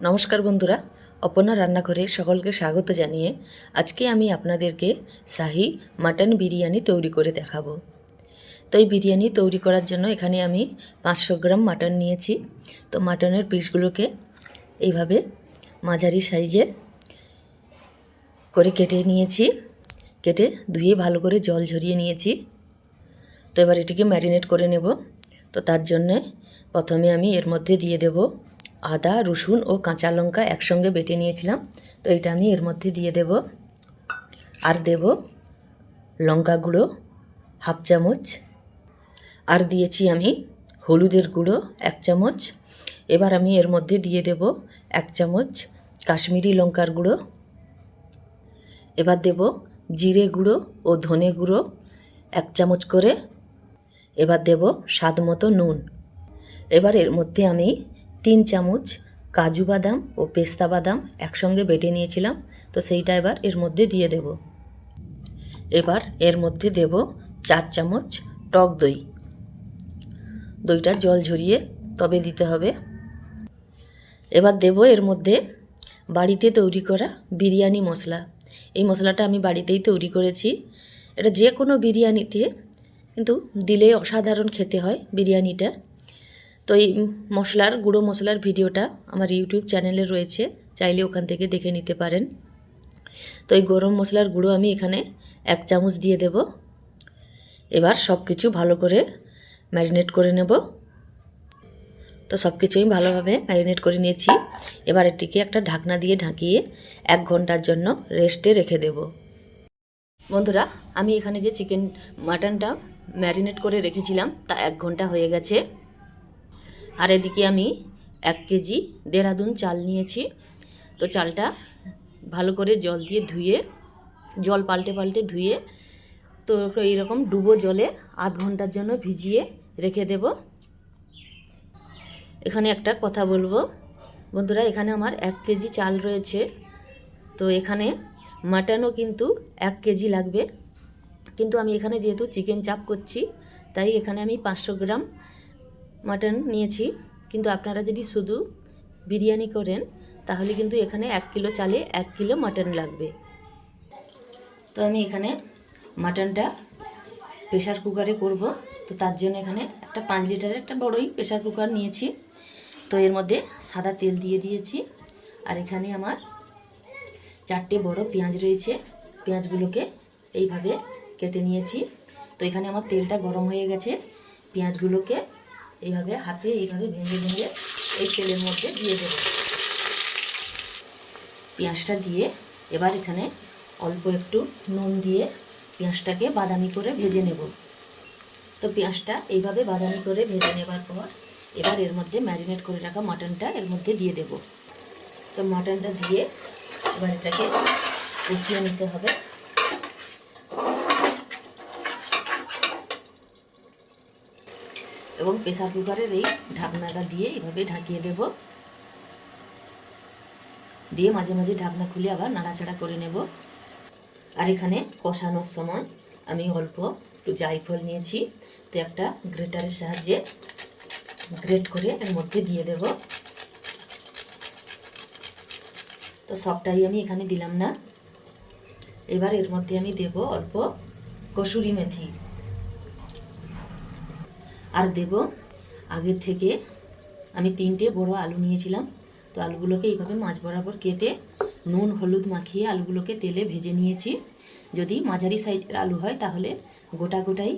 নমস্কার বন্ধুরা, অপর্ণা রান্নাঘরে সকলকে স্বাগত জানিয়ে আজকে আমি আপনাদেরকে শাহি মাটন বিরিয়ানি তৈরি করে দেখাবো। তো এই বিরিয়ানি তৈরি করার জন্য এখানে আমি পাঁচশো গ্রাম মাটন নিয়েছি। তো মাটনের পিসগুলোকে এইভাবে মাঝারি সাইজের করে কেটে নিয়েছি। কেটে ধুয়ে ভালো করে জল ঝরিয়ে নিয়েছি। তো এবার এটিকে ম্যারিনেট করে নেব। তো তার জন্যে প্রথমে আমি এর মধ্যে দিয়ে দেব আদা, রসুন ও কাঁচা লঙ্কা একসঙ্গে বেটে নিয়েছিলাম। তো এটা আমি এর মধ্যে দিয়ে দেব। আর দেব লঙ্কা গুঁড়ো, হাফ চামচ। আর দিয়েছি আমি হলুদের গুঁড়ো, এক চামচ। এবার আমি এর মধ্যে দিয়ে দেব এক চামচ কাশ্মীরি লঙ্কার গুঁড়ো। এবার দেব জিরে গুঁড়ো ও ধনে গুঁড়ো, এক চামচ করে। এবার দেব স্বাদ মতো নুন। এবার এর মধ্যে আমি তিন চামচ কাজু বাদাম ও পেস্তা বাদাম একসঙ্গে বেটে নিয়েছিলাম, তো সেইটা এবার এর মধ্যে দিয়ে দেব। এবার এর মধ্যে দেব চার চামচ টক দই। দইটা জল ঝরিয়ে তবে দিতে হবে। এবার দেব এর মধ্যে বাড়িতে তৈরি করা বিরিয়ানি মশলা। এই মশলাটা আমি বাড়িতেই তৈরি করেছি। এটা যে কোনো বিরিয়ানিতে, কিন্তু দিলে অসাধারণ খেতে হয় বিরিয়ানিটা। তো এই মশলার, গুঁড়ো মশলার ভিডিওটা আমার ইউটিউব চ্যানেলে রয়েছে, চাইলে ওখান থেকে দেখে নিতে পারেন। তো এই গরম মশলার গুঁড়ো আমি এখানে এক চামচ দিয়ে দেব। এবার সব কিছু ভালো করে ম্যারিনেট করে নেব। তো সব কিছুই ভালোভাবে ম্যারিনেট করে নিয়েছি। এবার এটিকে একটা ঢাকনা দিয়ে ঢাকিয়ে এক ঘণ্টার জন্য রেস্টে রেখে দেব। বন্ধুরা, আমি এখানে যে চিকেন, মাটনটা ম্যারিনেট করে রেখেছিলাম, তা এক ঘণ্টা হয়ে গেছে। আর এদিকে আমি এক কেজি দেরাদুন চাল নিয়েছি। তো চালটা ভালো করে জল দিয়ে ধুয়ে, জল পাল্টে পাল্টে ধুয়ে, তো এইরকম ডুবো জলে আধ ঘণ্টার জন্য ভিজিয়ে রেখে দেব। এখানে একটা কথা বলব। বন্ধুরা, এখানে আমার এক কেজি চাল রয়েছে। তো এখানে মাটনও কিন্তু এক কেজি লাগবে। কিন্তু আমি এখানে যেহেতু চিকেন চাপ করছি, তাই এখানে আমি পাঁচশো গ্রাম মাটন নিয়েছি, কিন্তু আপনারা যদি শুধু বিরিয়ানি করেন, তাহলে কিন্তু এখানে এক কিলো চালে এক কিলো মাটন লাগবে। তো আমি এখানে মাটনটা প্রেশার কুকারে করব। তো তার জন্য এখানে একটা পাঁচ লিটারের একটা বড়ই প্রেশার কুকার নিয়েছি। তো এর মধ্যে সাদা তেল দিয়ে দিয়েছি। আর এখানে আমার চারটে বড় পেঁয়াজ রয়েছে। পেঁয়াজগুলোকে এইভাবে কেটে নিয়েছি। তো এখানে আমার তেলটা গরম হয়ে গেছে। পেঁয়াজগুলোকে এইভাবে হাতে এইভাবে ভেঙে ভেঙে এই তেলের মধ্যে দিয়ে দেব। পেঁয়াজটা দিয়ে এবার এখানে অল্প একটু নুন দিয়ে পেঁয়াজটাকে বাদামি করে ভেজে নেব। তো পেঁয়াজটা এইভাবে বাদামি করে ভেজে নেবার পর এবার এর মধ্যে ম্যারিনেট করে রাখা মাটনটা এর মধ্যে দিয়ে দেব। তো মাটনটা দিয়ে এবার এটাকে কষিয়ে নিতে হবে। এবং প্রেসার কুকারের এই ঢাকনাটা দিয়ে এভাবে ঢাকিয়ে দেব। দিয়ে মাঝে মাঝে ঢাকনা খুলে আবার নাড়াচাড়া করে নেব। আর এখানে কষানোর সময় আমি অল্প একটু জাইফল নিয়েছি। তো একটা গ্রেটারের সাহায্যে গ্রেট করে এর মধ্যে দিয়ে দেব। তো সবটাই আমি এখানে দিলাম না। এবার এর মধ্যে আমি দেব অল্প কসুরি মেথি। আর দেব। আগের থেকে আমি তিনটে বড় আলু নিয়েছিলাম। তো আলুগুলোকে এইভাবে মাছ বরাবর কেটে নুন, হলুদ মাখিয়ে আলুগুলোকে তেলে ভেজে নিয়েছি। যদি মাঝারি সাইজের আলু হয় তাহলে গোটা গোটাই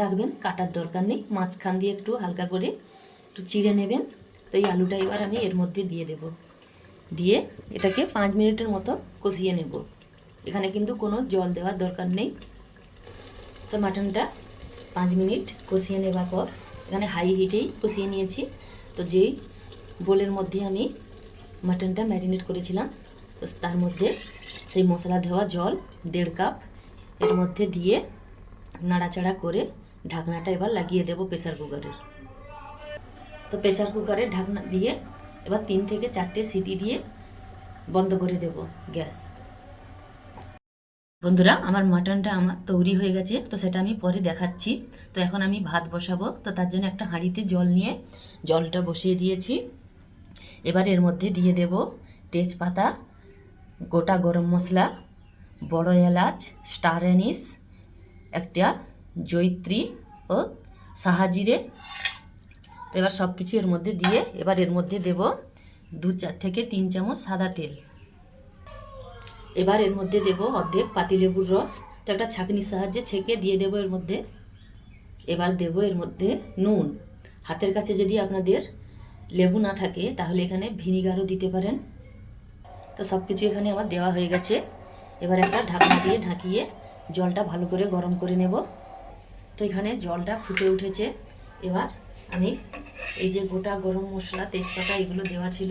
রাখবেন, কাটার দরকার নেই। মাঝখান দিয়ে একটু হালকা করে একটু চিড়ে নেবেন। তো এই আলুটা এবার আমি এর মধ্যে দিয়ে দেব। দিয়ে এটাকে পাঁচ মিনিটের মতো কষিয়ে নেব। এখানে কিন্তু কোনো জল দেওয়ার দরকার নেই। তো মাটনটা পাঁচ মিনিট কষিয়ে নেবার পর, এখানে হাই হিটেই কষিয়ে নিয়েছি। তো যেই বোলের মধ্যে আমি মাটনটা ম্যারিনেট করেছিলাম, তো তার মধ্যে সেই মশলা দেওয়া জল, দেড় কাপ এর মধ্যে দিয়ে নাড়াচাড়া করে ঢাকনাটা এবার লাগিয়ে দেব প্রেসার কুকারের তো প্রেসার কুকারে ঢাকনা দিয়ে এবার তিন থেকে চারটে সিটি দিয়ে বন্ধ করে দেব গ্যাস। বন্ধুরা, আমার মাটনটা আমার তৈরি হয়ে গেছে, তো সেটা আমি পরে দেখাচ্ছি। তো এখন আমি ভাত বসাবো, তো তার জন্য একটা হাঁড়িতে জল নিয়ে জলটা বসিয়ে দিয়েছি। এবার এর মধ্যে দিয়ে দেব তেজপাতা, গোটা গরম মশলা, বড় এলাচ, স্টার অ্যানিস, একটা জৈত্রী ও সাহাজিরে তো এবার সব কিছু এর মধ্যে দিয়ে, এবার এর মধ্যে দেব দু চার থেকে তিন চামচ সাদা তেল। এবার এর মধ্যে দেব অর্ধেক পাতিলেবুর রস। তো একটা ছাঁকনির সাহায্যে ছেঁকে দিয়ে দেব এর মধ্যে। এবার দেব এর মধ্যে নুন। হাতের কাছে যদি আপনাদের লেবু না থাকে, তাহলে এখানে ভিনিগারও দিতে পারেন। তো সব কিছু এখানে আমার দেওয়া হয়ে গেছে। এবার একটা ঢাকনা দিয়ে ঢাকিয়ে জলটা ভালো করে গরম করে নেব। তো এখানে জলটা ফুটে উঠেছে। এবার আমি এই যে গোটা গরম মশলা, তেজপাতা এগুলো দেওয়া ছিল,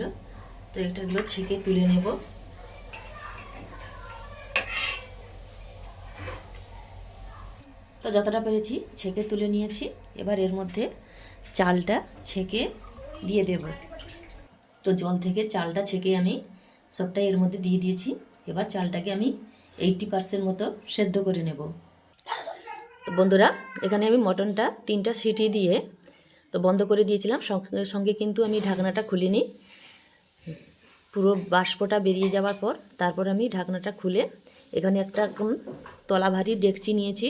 তো এটাগুলো ছেঁকে তুলে নেব। তো যতটা পেরেছি ছেঁকে তুলে নিয়েছি। এবার এর মধ্যে চালটা ছেঁকে দিয়ে দেব। তো জল থেকে চালটা ছেঁকে আমি সবটাই এর মধ্যে দিয়ে দিয়েছি। এবার চালটাকে আমি এইটটি পার্সেন্ট মতো সেদ্ধ করে নেব। তো বন্ধুরা, এখানে আমি মটনটা তিনটা সিটি দিয়ে তো বন্ধ করে দিয়েছিলাম। সঙ্গে সঙ্গে কিন্তু আমি ঢাকনাটা খুলিনি। পুরো বাষ্পটা বেরিয়ে যাওয়ার পর তারপর আমি ঢাকনাটা খুলে এখানে একটা তলা ভারী ডেকচি নিয়েছি।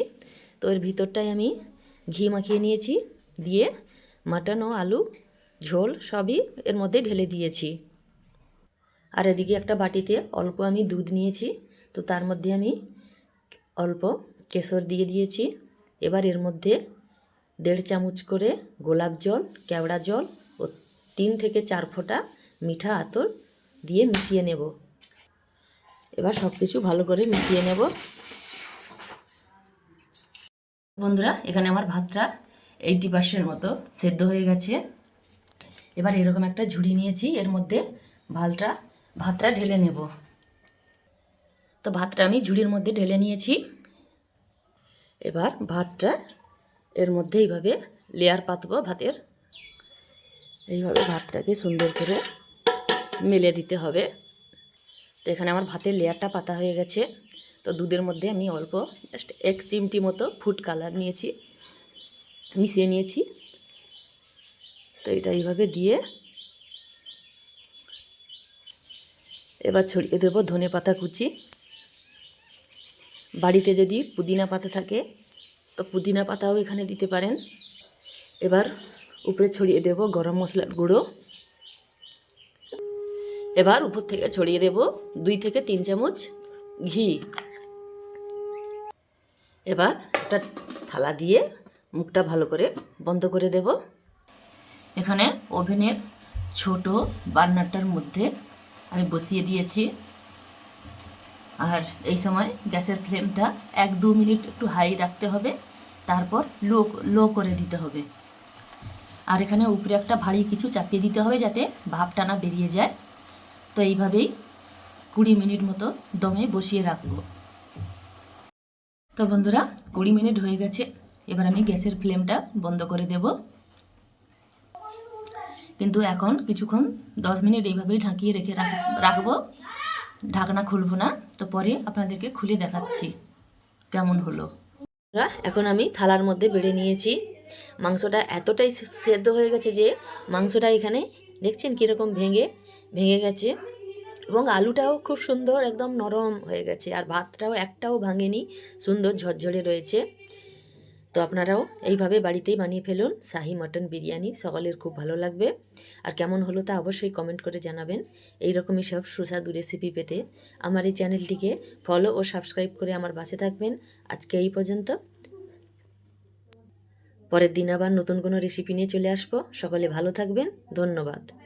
তো এর ভিতরটায় আমি ঘি মাখিয়ে নিয়েছি, দিয়ে মাটন ও আলু, ঝোল সবই এর মধ্যে ঢেলে দিয়েছি। আর এদিকে একটা বাটিতে অল্প আমি দুধ নিয়েছি, তো তার মধ্যে আমি অল্প কেশর দিয়ে দিয়েছি। এবার এর মধ্যে দেড় চামচ করে গোলাপ জল, কেওড়া জল ও তিন থেকে চার ফোঁটা মিঠা আতর দিয়ে মিশিয়ে নেব। এবার সব কিছু ভালো করে মিশিয়ে নেব। বন্ধুরা, এখানে আমার ভাতটা এইটি পার্সেন্ট মতো সেদ্ধ হয়ে গেছে। এবার এরকম একটা ঝুড়ি নিয়েছি, এর মধ্যে ভালটা ভাতটা ঢেলে নেব। তো ভাতটা আমি ঝুড়ির মধ্যে ঢেলে নিয়েছি। এবার ভাতটা এর মধ্যে এইভাবে লেয়ার পাতবো ভাতের। এইভাবে ভাতটাকে সুন্দর করে মেলে দিতে হবে। তো এখানে আমার ভাতের লেয়ারটা পাতা হয়ে গেছে। তো দুধের মধ্যে আমি অল্প জাস্ট এক চিমটি মতো ফুড কালার নিয়েছি, মিশিয়ে নিয়েছি। তো এটা এইভাবে দিয়ে এবার ছড়িয়ে দেবো ধনে পাতা কুচি। বাড়িতে যদি পুদিনা পাতা থাকে, তো পুদিনা পাতাও এখানে দিতে পারেন। এবার উপরে ছড়িয়ে দেব গরম মশলার গুঁড়ো। এবার উপর থেকে ছড়িয়ে দেব দুই থেকে তিন চামচ ঘি। এবার একটা থালা দিয়ে মুখটা ভালো করে বন্ধ করে দেব। এখানে ওভেনের ছোট বার্নারটার মধ্যে আমি বসিয়ে দিয়েছি। আর এই সময় গ্যাসের ফ্লেমটা এক দু মিনিট একটু হাই রাখতে হবে, তারপর লো লো করে দিতে হবে। আর এখানে উপরে একটা ভারী কিছু চাপিয়ে দিতে হবে যাতে ভাপটা না বেরিয়ে যায়। তো এইভাবেই কুড়ি মিনিট মতো দমে বসিয়ে রাখব। তো বন্ধুরা, কুড়ি মিনিট হয়ে গেছে। এবার আমি গ্যাসের ফ্লেমটা বন্ধ করে দেব। কিন্তু এখন কিছুক্ষণ, দশ মিনিট এইভাবেই ঢাকিয়ে রেখে রাখ- রাখব। ঢাকনা খুলবো না, তো পরে আপনাদেরকে খুলে দেখাচ্ছি কেমন হলো। এখন আমি থালার মধ্যে বেড়ে নিয়েছি। মাংসটা এতটাই সেদ্ধ হয়ে গেছে যে, মাংসটা এখানে দেখছেন কীরকম ভেঙে ভেঙে গেছে। এবং আলুটাও খুব সুন্দর, একদম নরম হয়ে গেছে। আর ভাতটাও, একটাও ভাঙেনি, সুন্দর ঝরঝরে রয়েছে। তো আপনারাও এইভাবে বাড়িতেই বানিয়ে ফেলুন, শাহি মটন বিরিয়ানি, সকলের খুব ভালো লাগবে। আর কেমন হলো তা অবশ্যই কমেন্ট করে জানাবেন। এই রকমই সব সুস্বাদু রেসিপি পেতে আমার এই চ্যানেলটিকে ফলো ও সাবস্ক্রাইব করে আমার পাশে থাকবেন। আজকে এই পর্যন্ত। পরের দিন আবার নতুন কোনো রেসিপি নিয়ে চলে আসব। সকলে ভালো থাকবেন। ধন্যবাদ।